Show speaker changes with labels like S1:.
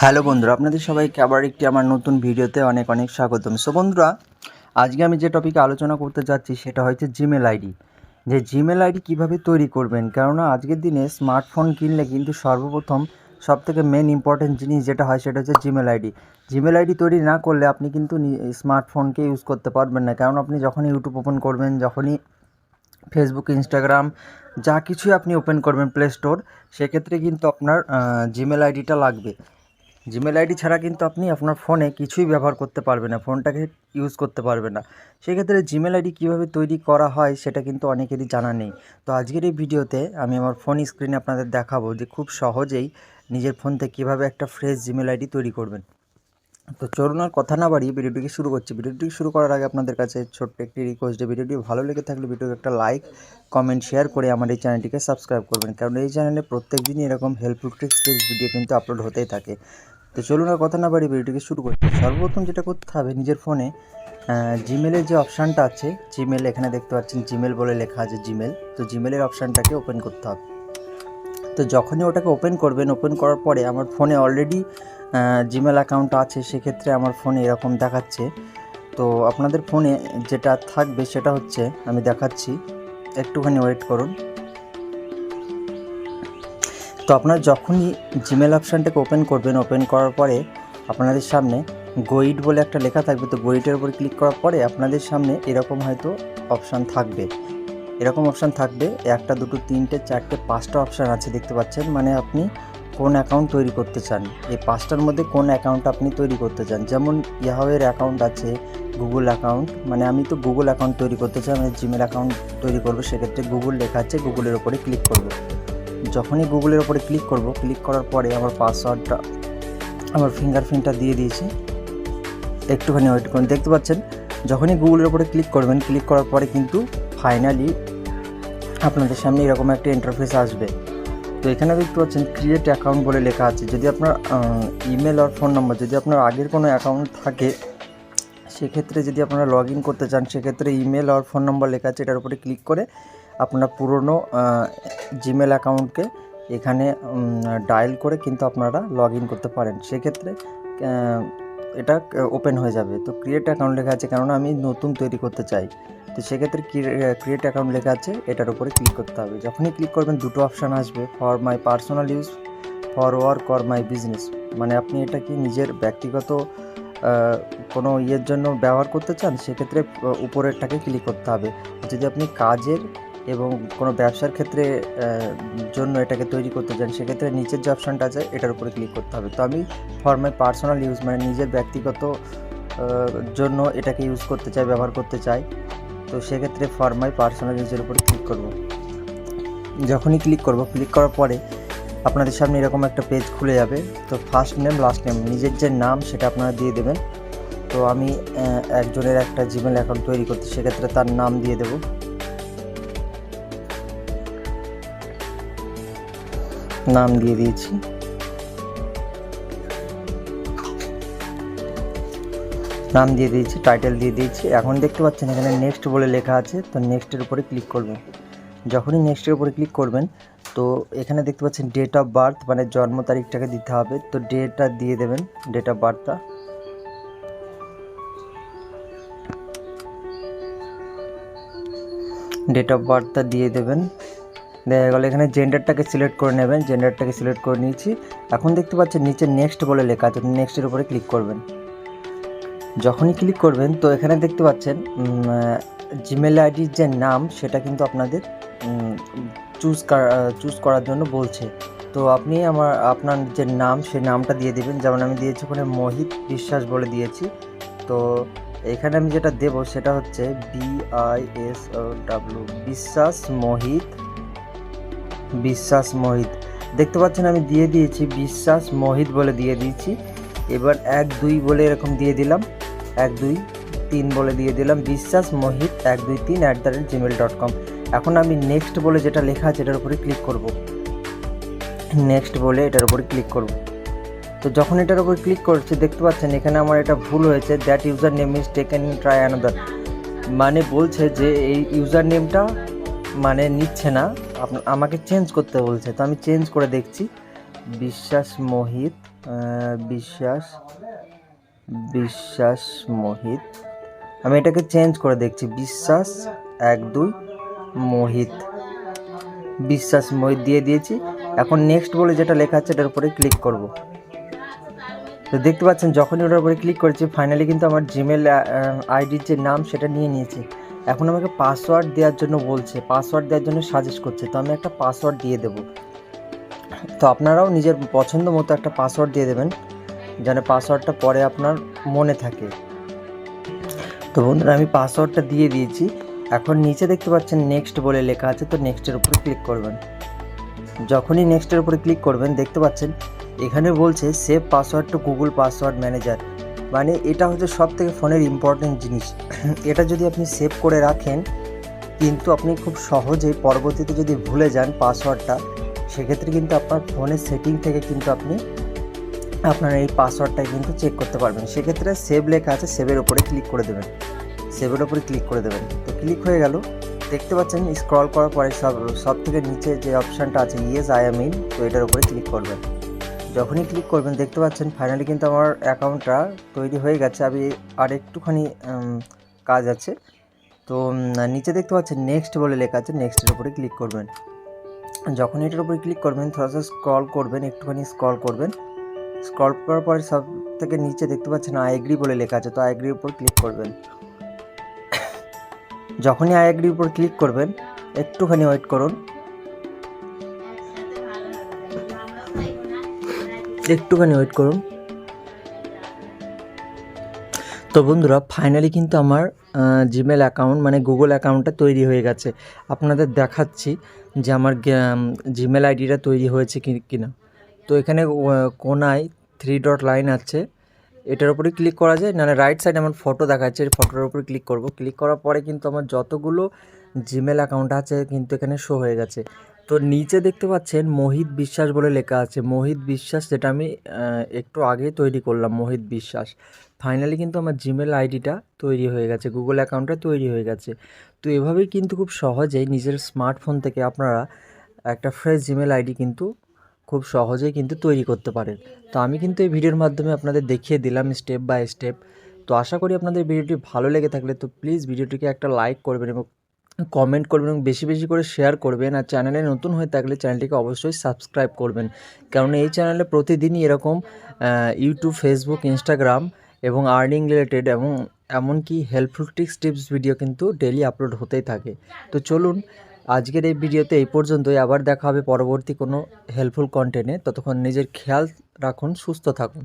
S1: Hello বন্ধুরা, আপনাদের সবাইকে আবার একটি আমার নতুন ভিডিওতে অনেক অনেক স্বাগতম। সো বন্ধুরা, আজকে আমি যে টপিকে আলোচনা করতে যাচ্ছি সেটা হচ্ছে জিমেল আইডি যে জিমেল আইডি কীভাবে তৈরি করবেন? কেননা আজকের দিনে স্মার্টফোন কিনলে কিন্তু সর্বপ্রথম সব থেকে মেন ইম্পর্টেন্ট জিনিস যেটা হয় সেটা হচ্ছে জিমেল আইডি জিমেল আইডি তৈরি না করলে আপনি কিন্তু স্মার্টফোনকে ইউজ করতে পারবেন না। কারণ আপনি যখনই ইউটিউব ওপেন করবেন, যখনই ফেসবুক ইনস্টাগ্রাম যা কিছুই আপনি ওপেন করবেন প্লে স্টোর সেক্ষেত্রে কিন্তু আপনার জিমেল আইডিটা লাগবে। জিমেল আইডি ছাড়া কিন্তু আপনি আপনার ফোনে কিছুই ব্যবহার করতে পারবেন না ফোনটাকে ইউজ করতে পারবেন না। সেক্ষেত্রে জিমেল আইডি কীভাবে তৈরি করা হয় সেটা কিন্তু অনেকেরই জানা নেই। তো আজকের এই ভিডিওতে আমি আমার ফোন স্ক্রিনে আপনাদের দেখাবো যে খুব সহজেই নিজের ফোন থেকে কীভাবে একটা ফ্রেশ জিমেল আইডি তৈরি করবেন। তো চলুন আর কথা না বাড়িয়ে ভিডিওটিকে শুরু করছি। ভিডিওটি শুরু করার আগে আপনাদের কাছে ছোট্ট একটি রিকোয়েস্ট ভিডিওটি ভালো লেগে থাকলে ভিডিওকে একটা লাইক কমেন্ট শেয়ার করে আমার এই চ্যানেলটিকে সাবস্ক্রাইব করবেন। কারণ এই চ্যানেলে প্রত্যেক দিনই এরকম হেল্পফুল ট্রিক্স ভিডিও কিন্তু আপলোড হতেই থাকে। তো চলুন আর কথা না বাড়ি ভিডিওটিকে শুরু করছি সর্বপ্রথম যেটা করতে হবে, নিজের ফোনে জিমেলের যে অপশানটা আছে জিমেল এখানে দেখতে পাচ্ছেন জিমেল বলে লেখা আছে জিমেল তো জিমেলের অপশানটাকে ওপেন করতে হবে। তো যখনই ওটাকে ওপেন করবেন ওপেন করার পরে আমার ফোনে অলরেডি জিমেল অ্যাকাউন্ট আছে, সেক্ষেত্রে আমার ফোনে এরকম দেখাচ্ছে। তো আপনাদের ফোনে যেটা থাকবে সেটা হচ্ছে, আমি দেখাচ্ছি। একটুখানি ওয়েট করুন। তো আপনারা যখনই জিমেল অপশানটাকে ওপেন করবেন ওপেন করার পরে আপনাদের সামনে গোইড বলে একটা লেখা থাকবে। তো গোইডের উপর ক্লিক করার পরে আপনাদের সামনে এরকম হয়তো অপশান থাকবে। এরকম অপশান থাকবে। একটা, দুটো, তিনটে, চারটে, পাঁচটা অপশান আছে দেখতে পাচ্ছেন। মানে আপনি কোন অ্যাকাউন্ট তৈরি করতে চান। এই পাঁচটার মধ্যে কোন অ্যাকাউন্ট আপনি তৈরি করতে চান। যেমন ইয়াহাওয়ের অ্যাকাউন্ট আছে গুগল অ্যাকাউন্ট মানে আমি তো গুগল অ্যাকাউন্ট তৈরি করতে চাই আমি জিমেল অ্যাকাউন্ট তৈরি করব, সেক্ষেত্রে গুগল লেখা আছে গুগলের ওপরে ক্লিক করব। যখনই গুগলের ওপরে ক্লিক করব ক্লিক করার পরে আমার পাসওয়ার্ডটা আমার ফিঙ্গারপ্রিন্টটা দিয়ে দিয়েছি। একটুখানি ওয়েট করুন। দেখতে পাচ্ছেন, যখনই গুগলের ওপরে ক্লিক করবেন ক্লিক করার পরে কিন্তু ফাইনালি আপনাদের সামনে এরকম একটা ইন্টারফেস আসবে। তো এখানে দেখতে পাচ্ছেন ক্রিয়েট অ্যাকাউন্ট বলে লেখা আছে। যদি আপনার ইমেল আর ফোন নম্বর যদি আপনার আগের কোনো অ্যাকাউন্ট থাকে, সেক্ষেত্রে যদি আপনারা লগ ইন করতে চান, সেক্ষেত্রে ইমেল আর ফোন নম্বর লেখা আছে, এটার উপরে ক্লিক করে আপনার পুরনো জিমেল অ্যাকাউন্টকে এখানে ডায়াল করে কিন্তু আপনারা লগ ইন করতে পারেন। সেক্ষেত্রে এটা ওপেন হয়ে যাবে। তো ক্রিয়েট অ্যাকাউন্ট লেখা আছে, কেননা আমি নতুন তৈরি করতে চাই। তো সেক্ষেত্রে ক্রিয়েট অ্যাকাউন্ট লেখা আছে, এটার উপরে ক্লিক করতে হবে। যখনই ক্লিক করবেন, দুটো অপশান আসবে for my personal use for work or my business মানে আপনি এটা কি নিজের ব্যক্তিগত কোনো ইয়ের জন্য ব্যবহার করতে চান? সেক্ষেত্রে উপরেরটাকে ক্লিক করতে হবে। যদি আপনি কাজের এবং কোনো ব্যবসার ক্ষেত্রে জন্য এটাকে তৈরি করতে চান, সেক্ষেত্রে নিচের যে অপশানটা আছে, এটার উপরে ক্লিক করতে হবে। তো আমি ফর মাই পার্সোনাল ইউজ মানে নিজের ব্যক্তিগত জন্য এটাকে ইউজ করতে চাই, ব্যবহার করতে চাই, তো সেক্ষেত্রে ফর মাই পার্সোনাল ইউজের উপরে ক্লিক করব। যখনই ক্লিক করব ক্লিক করার পরে আপনাদের সামনে এরকম একটা পেজ খুলে যাবে, তো ফার্স্ট নেম লাস্ট নেম নিজের যে নাম সেটা আপনারা দিয়ে দেবেন। তো আমি একজনের একটা জিমেল অ্যাকাউন্ট তৈরি করতে সেক্ষেত্রে তার নাম দিয়ে দেবো। নাম দিয়ে দিয়েছি। নাম দিয়ে দিয়েছি টাইটেল দিয়ে দিয়েছি। এখন দেখতে পাচ্ছেন এখানে নেক্সট বলে লেখা আছে, তো নেক্সটের উপরে ক্লিক করবেন। যখনই নেক্সটের উপরে ক্লিক করবেন, তো এখানে দেখতে পাচ্ছেন ডেট অফ বার্থ মানে জন্ম তারিখটাকে দিতে হবে। তো ডেটটা দিয়ে দেবেন ডেট অফ বার্থটা ডেট অফ বার্থটা দিয়ে দেবেন। দেখা গেলো, এখানে জেন্ডারটাকে সিলেক্ট করে নেবেন জেন্ডারটাকে সিলেক্ট করে নিয়েছি। এখন দেখতে পাচ্ছেন নিচে নেক্সট বলে লেখা আছে নেক্সটের উপরে ক্লিক করবেন। যখনই ক্লিক করবেন, তো এখানে দেখতে পাচ্ছেন জিমেল আইডির যে নাম, সেটা কিন্তু আপনাদের চুজ চুজ করার জন্য বলছে। তো আপনি আমার, আপনার যে নাম সেই নামটা দিয়ে দেবেন। যেমন আমি দিয়েছি ওখানে মোহিত বিশ্বাস বলে দিয়েছি। তো এখানে আমি যেটা দেব, সেটা হচ্ছে বি আই এস বিশ্বাস মোহিত বিশ্বাস মোহিত। দেখতে পাচ্ছেন, আমি দিয়ে দিয়েছি বিশ্বাস মোহিত বলে দিয়ে দিয়েছি। এবার এক, দুই বলে এরকম দিয়ে দিলাম। এক, দুই, তিন বলে দিয়ে দিলাম। বিশ্বাস মোহিত, এক, দুই, তিন at the rate Gmail dot com এখন আমি নেক্সট বলে যেটা লেখা আছে, এটার উপরে ক্লিক করব। নেক্সট বলে এটার উপরে ক্লিক করব। তো যখন এটার উপর ক্লিক করছি, দেখতে পাচ্ছেন, এখানে আমার এটা ভুল হয়েছে। That user name is taken try another মানে বলছে যে, এই ইউজার নেমটা মানে নিচ্ছে না। আমাকে চেঞ্জ করতে বলছে। তো আমি চেঞ্জ করে দেখছি। বিশ্বাস মোহিত বিশ্বাস বিশ্বাস মোহিত। আমি এটাকে চেঞ্জ করে দেখছি। বিশ্বাস এক দুই, মোহিত। বিশ্বাস মোহিত দিয়ে দিয়েছি। এখন নেক্সট বলে যেটা লেখা আছে, এটার উপরে ক্লিক করব। তো দেখতে পাচ্ছেন, যখনই ওটার উপরে ক্লিক করেছি ফাইনালি কিন্তু আমার জিমেল আইডির যে নাম, সেটা নিয়ে নিয়েছি। এখন আমাকে পাসওয়ার্ড দেওয়ার জন্য বলছে পাসওয়ার্ড দেওয়ার জন্য সাজেস্ট করছে, তো আমি একটা পাসওয়ার্ড দিয়ে দেবো। তো আপনারাও নিজের পছন্দ মতো একটা পাসওয়ার্ড দিয়ে দেবেন, যেন পাসওয়ার্ডটা পরে আপনার মনে থাকে। তো বন্ধুরা, আমি পাসওয়ার্ডটা দিয়ে দিয়েছি। এখন নিচে দেখতে পাচ্ছেন নেক্সট বলে লেখা আছে, তো নেক্সটের উপরে ক্লিক করবেন। যখনই নেক্সটের উপরে ক্লিক করবেন, দেখতে পাচ্ছেন, এখানে বলছে save password to Google password manager মানে এটা হচ্ছে সব থেকে ফোনের ইম্পর্টেন্ট জিনিস। এটা যদি আপনি সেভ করে রাখেন, কিন্তু আপনি খুব সহজেই পরবর্তীতে যদি ভুলে যান পাসওয়ার্ডটা সেক্ষেত্রে কিন্তু আপনার ফোনের সেটিং থেকে কিন্তু আপনি আপনার এই পাসওয়ার্ডটা কিন্তু চেক করতে পারবেন। সেক্ষেত্রে সেভ লেখা আছে সেভের উপরে ক্লিক করে দেবেন। সেভের ওপরে ক্লিক করে দেবেন। তো ক্লিক হয়ে গেল। দেখতে পাচ্ছেন স্ক্রল করার পরে সব সব থেকে নিচে যে অপশানটা আছে ইয়েস আই এম ইন তো এটার উপরে ক্লিক করবেন। যখনই ক্লিক করবেন, দেখতে পাচ্ছেন ফাইনালি কিন্তু আমার অ্যাকাউন্টটা তৈরি হয়ে গেছে। আমি আর একটুখানি কাজ আছে। তো নিচে দেখতে পাচ্ছেন নেক্সট বলে লেখা আছে নেক্সটের উপরে ক্লিক করবেন। যখন এটার উপরে ক্লিক করবেন থোড়া স্ক্রল করবেন, একটুখানি স্ক্রল করবেন। স্ক্রল করার পরে সব থেকে নিচে দেখতে পাচ্ছেন আই এগ্রি বলে লেখা আছে, তো আই এগ্রির উপর ক্লিক করবেন। যখনই আই এগ্রির উপর ক্লিক করবেন, একটুখানি ওয়েট করুন। একটুখানি ওয়েট করুন। তো বন্ধুরা ফাইনালি কিন্তু আমার জিমেল অ্যাকাউন্ট মানে গুগল অ্যাকাউন্টটা তৈরি হয়ে গেছে। আপনাদের দেখাচ্ছি যে আমার জিমেল আইডিটা তৈরি হয়েছে কি, কিনা। তো এখানে কোনায় থ্রি ডট লাইন আছে। এটার উপরে ক্লিক করা যায় না রাইট সাইডে আমার ফটো দেখাচ্ছে। ফটোর উপরে ক্লিক করব। ক্লিক করার পরে কিন্তু আমার যতগুলো জিমেল অ্যাকাউন্ট আছে কিন্তু এখানে শো হয়ে গেছে। তো নিচে দেখতে পাচ্ছেন মোহিত বিশ্বাস বলে লেখা আছে। মোহিত বিশ্বাস যেটা আমি একটু আগে তৈরি করলাম, মোহিত বিশ্বাস। ফাইনালি কিন্তু আমার জিমেল আইডিটা তৈরি হয়ে গেছে গুগল অ্যাকাউন্টটা তৈরি হয়ে গেছে। তো এভাবেই কিন্তু খুব সহজেই নিজের স্মার্টফোন থেকে আপনারা একটা ফ্রেশ জিমেল আইডি কিন্তু খুব সহজেই কিন্তু তৈরি করতে পারেন। তো আমি কিন্তু এই ভিডিওর মাধ্যমে আপনাদের দেখিয়ে দিলাম স্টেপ বাই স্টেপ তো আশা করি আপনাদের ভিডিওটি ভালো লেগে থাকলে তো প্লিজ ভিডিওটিকে একটা লাইক করবেন এবং কমেন্ট করবেন এবং বেশি বেশি করে শেয়ার করবেন আর চ্যানেলে নতুন হয়ে থাকলে চ্যানেলটিকে অবশ্যই সাবস্ক্রাইব করবেন। কারণ এই চ্যানেলে প্রতিদিনই এরকম ইউটিউব ফেসবুক ইনস্টাগ্রাম এবং আর্নিং রিলেটেড এবং এমনকি হেল্পফুল টিক্স টিপস ভিডিও কিন্তু ডেলি আপলোড হতেই থাকে। তো চলুন, আজকের এই ভিডিওতে এই পর্যন্তই। আবার দেখা হবে পরবর্তী কোনো হেল্পফুল কন্টেন্টে ততক্ষণ নিজের খেয়াল রাখুন, সুস্থ থাকুন।